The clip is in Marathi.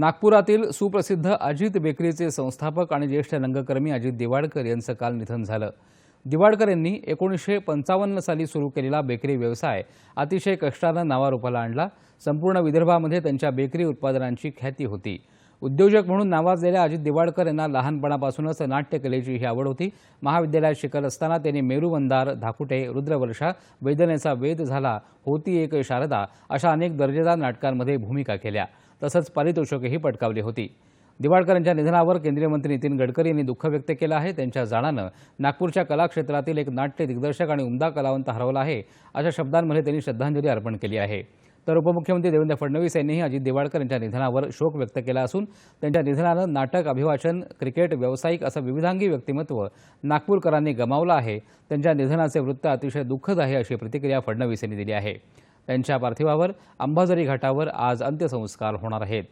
नागपुरातील सुप्रसिद्ध अजित बेकरीचे संस्थापक आणि ज्येष्ठ रंगकर्मी अजित दिवाडकर यांचं काल निधन झालं. दिवाडकर यांनी एकोणीसशे पंचावन्न साली सुरू केलेला बेकरी व्यवसाय अतिशय कष्टानं नावारूपाला आणला. संपूर्ण विदर्भामध्ये त्यांच्या बेकरी उत्पादनांची ख्याती होती. उद्योजक म्हणून नावाजलेल्या अजित दिवाडकर यांना लहानपणापासूनच नाट्यकलेची ही आवड होती. महाविद्यालयात शिकत असताना त्यांनी मेरुमंदार धाकुटे रुद्रवर्षा वेदनेचा वेद झाला होती एक शारदा अशा अनेक दर्जेदार नाटकांमध्ये भूमिका केल्या. तसंच पारितोषिकही पटकावली होती. दिवाडकर यांच्या निधनावर केंद्रीय मंत्री नितीन गडकरी यांनी दुःख व्यक्त केलं आहे. त्यांच्या जाणानं नागपूरच्या कलाक्षेत्रातील एक नाट्य दिग्दर्शक आणि उमदा कलावंत हरवला आहे. अशा शब्दांमध्ये त्यांनी श्रद्धांजली अर्पण केली आहे. तर उपमुख्यमंत्री देवेंद्र फडणवीस यांनीही अजित देवाडकर यांच्या निधनावर शोक व्यक्त केला असून त्यांच्या निधनानं नाटक अभिवाचन क्रिकेट व्यावसायिक असं विविधांगी व्यक्तिमत्व नागपूरकरांनी गमावलं आहे. त्यांच्या निधनाचे वृत्त अतिशय दुःखद आहे अशी प्रतिक्रिया फडणवीस यांनी दिली आहे. त्यांच्या पार्थिवावर अंबाझरी घाटावर आज अंत्यसंस्कार होणार आहेत.